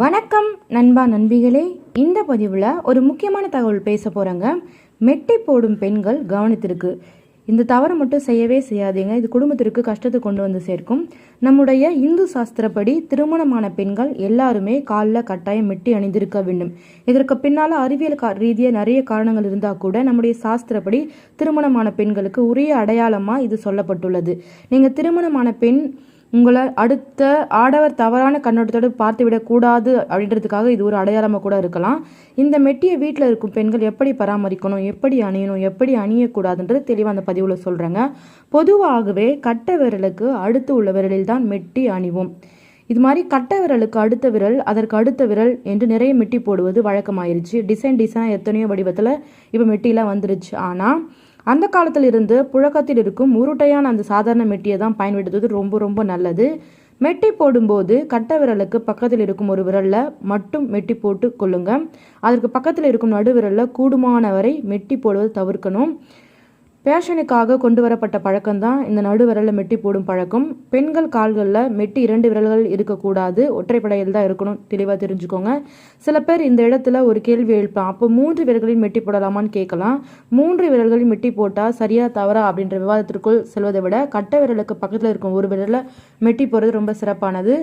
வணக்கம் நண்பா நண்பிகளே. இந்த பதிவில் ஒரு முக்கியமான தகவல் பேச போகிறேங்க மெட்டி போடும் பெண்கள் கவனித்திருக்கு இந்த தவறை மட்டும் செய்யவே செய்யாதீங்க. இது குடும்பத்திற்கு கஷ்டத்தை கொண்டு வந்து சேர்க்கும். நம்முடைய இந்து சாஸ்திரப்படி திருமணமான பெண்கள் எல்லாருமே காலில் கட்டாயம் மெட்டி அணிந்திருக்க வேண்டும். இதற்கு பின்னால் அறிவியல் ரீதியாக நிறைய காரணங்கள் இருந்தால் கூட நம்முடைய சாஸ்திரப்படி திருமணமான பெண்களுக்கு உரிய அடையாளமாக இது சொல்லப்பட்டுள்ளது. நீங்கள் திருமணமான பெண் உங்களை அடுத்த ஆடவர் தவறான கண்ணோட்டத்தோடு பார்த்து விடக்கூடாது அப்படின்றதுக்காக இது ஒரு அடையாளமாக கூட இருக்கலாம். இந்த மெட்டியை வீட்டில் இருக்கும் பெண்கள் எப்படி பராமரிக்கணும் எப்படி அணியணும் எப்படி அணியக்கூடாதுன்றது தெளிவாக அந்த பதிவில் சொல்கிறேங்க பொதுவாகவே கட்ட விரலுக்கு அடுத்து உள்ள விரலில் தான் மெட்டி அணிவோம். இது மாதிரி கட்ட விரலுக்கு அடுத்த விரல் அதற்கு அடுத்த விரல் என்று நிறைய மெட்டி போடுவது வழக்கமாயிருச்சு. டிசைன் டிசைனாக எத்தனையோ வடிவத்தில் இப்போ மெட்டிலாம் வந்துருச்சு. ஆனால் அந்த காலத்தில் இருந்து புழக்கத்தில் இருக்கும் உருட்டையான அந்த சாதாரண மெட்டியை தான் பயன்படுத்துவது ரொம்ப ரொம்ப நல்லது. மெட்டி போடும்போது கட்ட விரலுக்கு பக்கத்தில் இருக்கும் ஒரு விரலில் மட்டும் மெட்டி போட்டு கொள்ளுங்க. அதற்கு பக்கத்தில் இருக்கும் நடுவிரலில் கூடுமான வரை மெட்டி போடுவது தவிர்க்கணும். ஃபேஷனுக்காக கொண்டு வரப்பட்ட பழக்கம்தான் இந்த நடு விரலில் மெட்டி போடும் பழக்கம். பெண்கள் கால்களில் மெட்டி இரண்டு விரல்கள் இருக்கக்கூடாது. ஒற்றைப்படையில் தான் இருக்கணும் தெளிவாக தெரிஞ்சுக்கோங்க. சில பேர் இந்த இடத்துல ஒரு கேள்வி எழுப்பான் அப்போ மூன்று விரல்களில் மெட்டி போடலாமான்னு கேட்கலாம். மூன்று விரல்களில் மெட்டி போட்டால் சரியா தவறா அப்படின்ற விவாதத்திற்குள் செல்வதை விட கட்ட விரலுக்கு பக்கத்தில் இருக்கும் ஒரு விரலில் மெட்டி போடுறது ரொம்ப சிறப்பானது.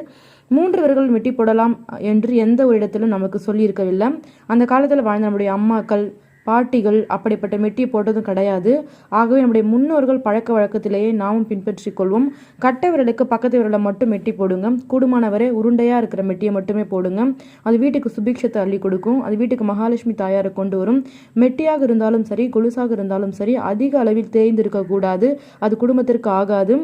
மூன்று விரல்கள் மெட்டி போடலாம் என்று எந்த ஒரு இடத்திலும் நமக்கு சொல்லியிருக்கவில்லை. அந்த காலத்தில் வாழ்ந்த நம்முடைய அம்மாக்கள் பாட்டிகள் அப்படிப்பட்ட மெட்டி போட்டதும் கிடையாது. ஆகவே நம்முடைய முன்னோர்கள் பழக்க வழக்கத்திலேயே நாமும் பின்பற்றிக் கொள்வோம். கட்டை விரலுக்கு பக்கத்து விரலை மட்டும் மெட்டி போடுங்க. கூடுமானவரை உருண்டையாக இருக்கிற மெட்டியை மட்டுமே போடுங்க. அது வீட்டுக்கு சுபிக்ஷத்தை அள்ளி கொடுக்கும். அது வீட்டுக்கு மகாலட்சுமி தாயாரை கொண்டு வரும். மெட்டியாக இருந்தாலும் சரி கொலுசாக இருந்தாலும் சரி அதிக அளவில் தேய்ந்திருக்கக்கூடாது. அது குடும்பத்திற்கு ஆகாது.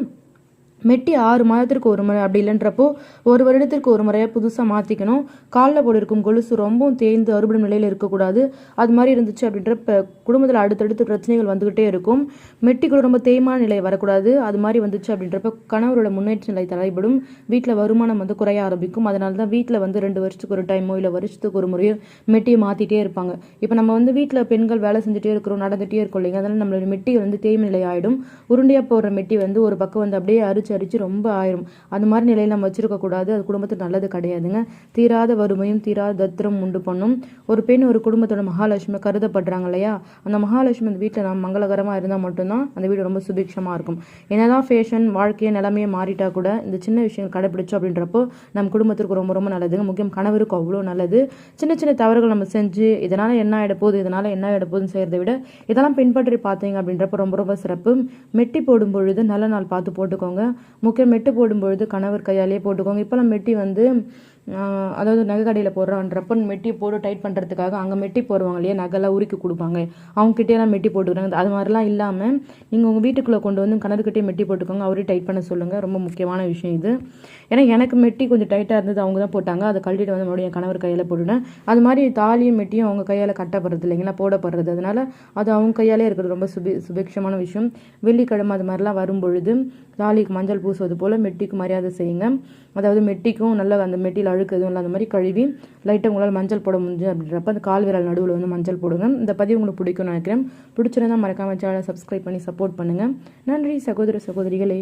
மெட்டி ஆறு மாதத்திற்கு ஒரு முறை அப்படி இல்லைன்றப்போ ஒரு வருடத்திற்கு ஒரு முறையாக புதுசாக மாற்றிக்கணும் காலில் போட்டிருக்கும் கொலுசு ரொம்பவும் தேய்ந்து அறுபடும் நிலையில் இருக்கக்கூடாது. அது மாதிரி இருந்துச்சு அப்படின்ற இப்போ குடும்பத்தில் அடுத்தடுத்து பிரச்சனைகள் வந்துக்கிட்டே இருக்கும். மெட்டி கூட ரொம்ப தேய்மான நிலை வரக்கூடாது. அது மாதிரி வந்துச்சு அப்படின்றப்ப கணவரோட முன்னேற்ற நிலை தலைப்படும் வீட்டில் வருமானம் வந்து குறைய ஆரம்பிக்கும். அதனால தான் வீட்டில் வந்து ரெண்டு வருஷத்துக்கு ஒரு டைமோ இல்லை வருஷத்துக்கு ஒரு முறையோ மெட்டியை மாற்றிட்டே இருப்பாங்க. இப்போ நம்ம வந்து வீட்டில் பெண்கள் வேலை செஞ்சுட்டே இருக்கிறோம் நடந்துகிட்டே இருக்கோம் இல்லைங்க. அதனால் நம்மளோட மெட்டி வந்து தேய்மை நிலை ஆகிடும் உருண்டையாக போடுற மெட்டி வந்து ஒரு பக்கம் வந்து அப்படியே அரிச்சு அடித்து அடித்து ரொம்ப ஆயிரும். அந்த மாதிரி நிலையில் நம்ம வச்சுருக்கக்கூடாது அது குடும்பத்துக்கு நல்லது கிடையாதுங்க. தீராத வறுமையும் தீராத தத்திரம் உண்டு பண்ணும். ஒரு பெண் ஒரு குடும்பத்தோட மகாலட்சுமி கருதப்படுறாங்க இல்லையா? அந்த மகாலட்சுமி அந்த வீட்டில் நம்ம மங்களகரமாக இருந்தால் மட்டும்தான் அந்த வீடு ரொம்ப சுபிக்ஷமாக இருக்கும். என்னதான் ஃபேஷன் வாழ்க்கையை நிலமையே மாறிட்டா கூட இந்த சின்ன விஷயங்கள் கடைப்பிடிச்சோம் அப்படின்றப்போ நம்ம குடும்பத்திற்கு ரொம்ப ரொம்ப நல்லதுங்க. முக்கியம் கணவருக்கு அவ்வளோ நல்லது. சின்ன சின்ன தவறுகள் நம்ம செஞ்சு இதனால் என்ன ஆகிட போகுது இதனால் என்ன ஆகிட போகுதுன்னு செய்கிறத விட இதெல்லாம் பின்பற்றி பார்த்தீங்க அப்படின்றப்ப ரொம்ப ரொம்ப சிறப்பு. மெட்டி போடும் பொழுது நல்ல நாள் பார்த்து போட்டுக்கோங்க. முக்கியம் மெட்டு போடும்பொழுது கணவர் கையாலேயே போட்டுக்கோங்க. இப்போலாம் மெட்டி வந்து அதாவது நகை கடையில் போடுறான்றப்ப மெட்டி போட்டு டைட் பண்ணுறதுக்காக அங்கே மெட்டி போடுவாங்க இல்லையா? நகைலாம் உருக்கி கொடுப்பாங்க. அவங்ககிட்டயெல்லாம் மெட்டி போட்டுக்கிறாங்க. அது மாதிரிலாம் இல்லாமல் நீங்கள் உங்கள் வீட்டுக்குள்ளே கொண்டு வந்து கணக்குக்கிட்டே மெட்டி போட்டுக்கோங்க. அவரே டைட் பண்ண சொல்லுங்கள் ரொம்ப முக்கியமான விஷயம் இது. ஏன்னா எனக்கு மெட்டி கொஞ்சம் டைட்டாக இருந்தது. அவங்க தான் போட்டாங்க. அதை கழட்டிட்டு வந்து மறுபடியும் கணவர் கையில் போட்டுவிட்டேன் அது மாதிரி தாலியும் மெட்டியும் அவங்க கையால் கட்டப்படுறது இல்லைங்களா போடப்படுறது. அதனால் அது அவங்க கையாலே இருக்கிறது ரொம்ப சுபி சுபிக்ஷமான விஷயம். வெள்ளிக்கிழமை அது மாதிரிலாம் வரும்பொழுது தாலிக்கு மஞ்சள் பூசுவது போல் மெட்டிக்கு மரியாதை செய்யுங்க. அதாவது மெட்டிக்கும் நல்ல அந்த மெட்டியில் அழுக்கு எதுவும் இல்லை அந்த மாதிரி கழுவி லைட்டாக உங்களால் மஞ்சள் போட முடிஞ்சு அப்படின்றப்ப அந்த கால் விரல் நடுவில் வந்து மஞ்சள் போடுங்க. இந்த பதிவு உங்களுக்கு பிடிக்கும்னு நினைக்கிறேன். பிடிச்சிருந்தா மறக்காமல் சேனலை சப்ஸ்கிரைப் பண்ணி சப்போர்ட் பண்ணுங்கள் நன்றி சகோதர சகோதரிகளே.